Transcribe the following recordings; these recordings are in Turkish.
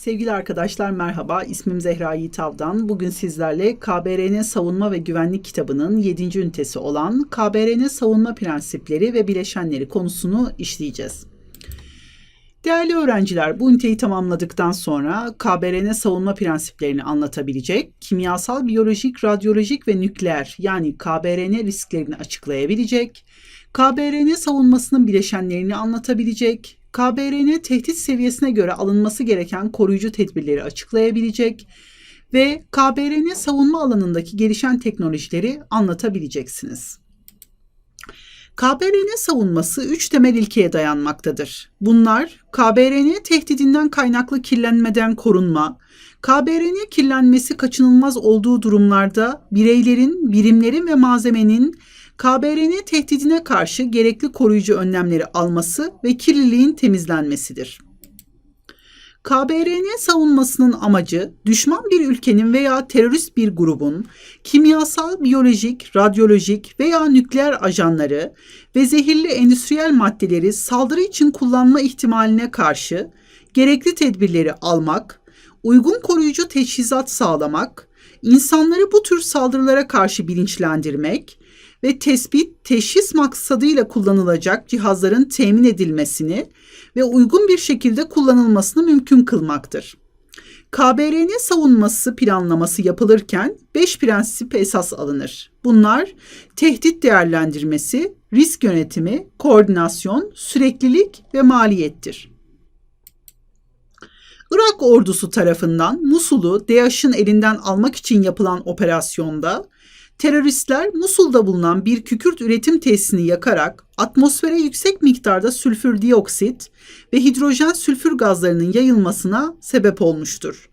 Sevgili arkadaşlar merhaba. İsmim Zehra Yiğitav'dan. Bugün sizlerle KBRN Savunma ve Güvenlik kitabının 7. ünitesi olan KBRN Savunma Prensipleri ve Bileşenleri konusunu işleyeceğiz. Değerli öğrenciler, bu üniteyi tamamladıktan sonra KBRN savunma prensiplerini anlatabilecek, kimyasal, biyolojik, radyolojik ve nükleer yani KBRN risklerini açıklayabilecek, KBRN savunmasının bileşenlerini anlatabilecek, KBRN tehdit seviyesine göre alınması gereken koruyucu tedbirleri açıklayabilecek ve KBRN savunma alanındaki gelişen teknolojileri anlatabileceksiniz. KBRN savunması üç temel ilkeye dayanmaktadır. Bunlar KBRN tehdidinden kaynaklı kirlenmeden korunma, KBRN kirlenmesi kaçınılmaz olduğu durumlarda bireylerin, birimlerin ve malzemenin KBRN tehdidine karşı gerekli koruyucu önlemleri alması ve kirliliğin temizlenmesidir. KBRN savunmasının amacı düşman bir ülkenin veya terörist bir grubun kimyasal, biyolojik, radyolojik veya nükleer ajanları ve zehirli endüstriyel maddeleri saldırı için kullanma ihtimaline karşı gerekli tedbirleri almak, uygun koruyucu teçhizat sağlamak, insanları bu tür saldırılara karşı bilinçlendirmek ve tespit, teşhis maksadıyla kullanılacak cihazların temin edilmesini ve uygun bir şekilde kullanılmasını mümkün kılmaktır. KBRN savunması planlaması yapılırken 5 prensip esas alınır. Bunlar tehdit değerlendirmesi, risk yönetimi, koordinasyon, süreklilik ve maliyettir. Irak ordusu tarafından Musul'u DAEŞ'in elinden almak için yapılan operasyonda Teröristler Musul'da bulunan bir kükürt üretim tesisini yakarak atmosfere yüksek miktarda sülfür dioksit ve hidrojen sülfür gazlarının yayılmasına sebep olmuştur.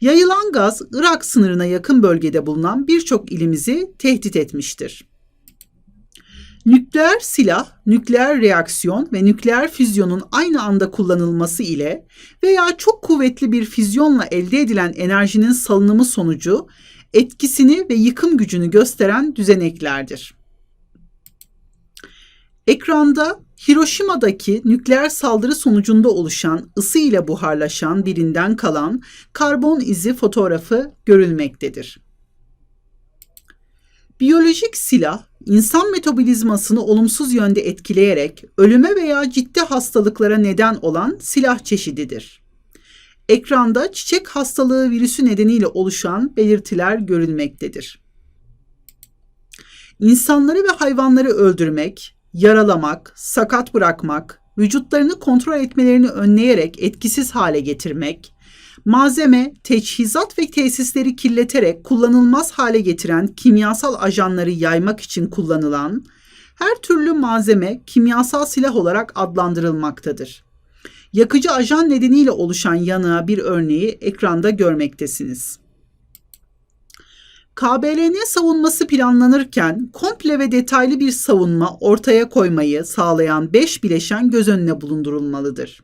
Yayılan gaz Irak sınırına yakın bölgede bulunan birçok ilimizi tehdit etmiştir. Nükleer silah, nükleer reaksiyon ve nükleer füzyonun aynı anda kullanılması ile veya çok kuvvetli bir füzyonla elde edilen enerjinin salınımı sonucu etkisini ve yıkım gücünü gösteren düzeneklerdir. Ekranda Hiroşima'daki nükleer saldırı sonucunda oluşan ısı ile buharlaşan birinden kalan karbon izi fotoğrafı görülmektedir. Biyolojik silah, insan metabolizmasını olumsuz yönde etkileyerek ölüme veya ciddi hastalıklara neden olan silah çeşididir. Ekranda çiçek hastalığı virüsü nedeniyle oluşan belirtiler görülmektedir. İnsanları ve hayvanları öldürmek, yaralamak, sakat bırakmak, vücutlarını kontrol etmelerini önleyerek etkisiz hale getirmek, malzeme, teçhizat ve tesisleri kirleterek kullanılmaz hale getiren kimyasal ajanları yaymak için kullanılan her türlü malzeme kimyasal silah olarak adlandırılmaktadır. Yakıcı ajan nedeniyle oluşan yanığa bir örneği ekranda görmektesiniz. KBLN savunması planlanırken komple ve detaylı bir savunma ortaya koymayı sağlayan 5 bileşen göz önüne bulundurulmalıdır.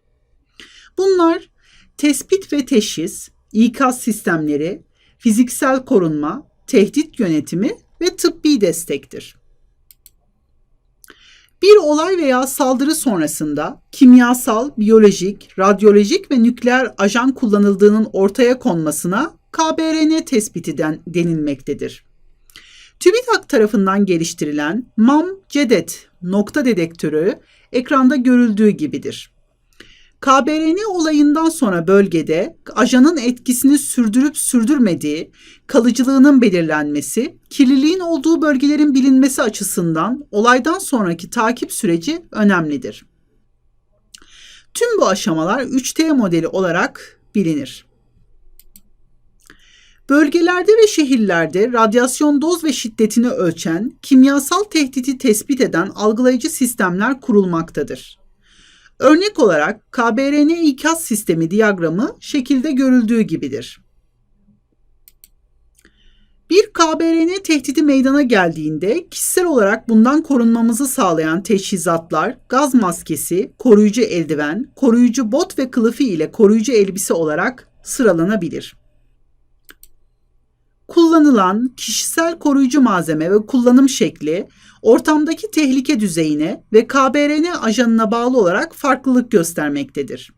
Bunlar tespit ve teşhis, ikaz sistemleri, fiziksel korunma, tehdit yönetimi ve tıbbi destektir. Bir olay veya saldırı sonrasında kimyasal, biyolojik, radyolojik ve nükleer ajan kullanıldığının ortaya konmasına KBRN tespiti denilmektedir. TÜBİTAK tarafından geliştirilen MAM-CEDET nokta dedektörü ekranda görüldüğü gibidir. KBRN olayından sonra bölgede ajanın etkisini sürdürüp sürdürmediği, kalıcılığının belirlenmesi, kirliliğin olduğu bölgelerin bilinmesi açısından olaydan sonraki takip süreci önemlidir. Tüm bu aşamalar 3T modeli olarak bilinir. Bölgelerde ve şehirlerde radyasyon doz ve şiddetini ölçen, kimyasal tehdidi tespit eden algılayıcı sistemler kurulmaktadır. Örnek olarak KBRN ikaz sistemi diyagramı şekilde görüldüğü gibidir. Bir KBRN tehdidi meydana geldiğinde kişisel olarak bundan korunmamızı sağlayan teçhizatlar, gaz maskesi, koruyucu eldiven, koruyucu bot ve kılıfı ile koruyucu elbise olarak sıralanabilir. Kullanılan kişisel koruyucu malzeme ve kullanım şekli ortamdaki tehlike düzeyine ve KBRN ajanına bağlı olarak farklılık göstermektedir.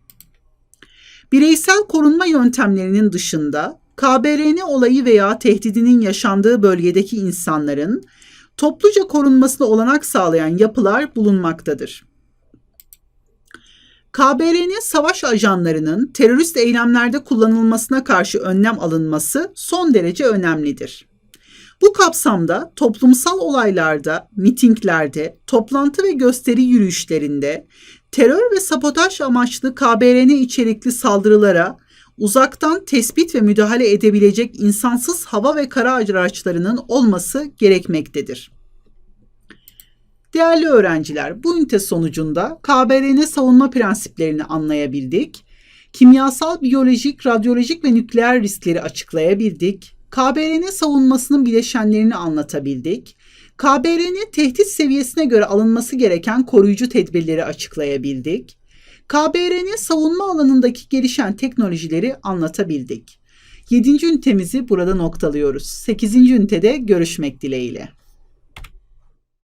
Bireysel korunma yöntemlerinin dışında KBRN olayı veya tehdidinin yaşandığı bölgedeki insanların topluca korunmasına olanak sağlayan yapılar bulunmaktadır. KBRN savaş ajanlarının terörist eylemlerde kullanılmasına karşı önlem alınması son derece önemlidir. Bu kapsamda toplumsal olaylarda, mitinglerde, toplantı ve gösteri yürüyüşlerinde terör ve sabotaj amaçlı KBRN içerikli saldırılara uzaktan tespit ve müdahale edebilecek insansız hava ve kara araçlarının olması gerekmektedir. Değerli öğrenciler, bu ünite sonucunda KBRN savunma prensiplerini anlayabildik. Kimyasal, biyolojik, radyolojik ve nükleer riskleri açıklayabildik. KBRN savunmasının bileşenlerini anlatabildik. KBRN tehdit seviyesine göre alınması gereken koruyucu tedbirleri açıklayabildik. KBRN savunma alanındaki gelişen teknolojileri anlatabildik. 7. ünitemizi burada noktalıyoruz. 8. ünitede görüşmek dileğiyle.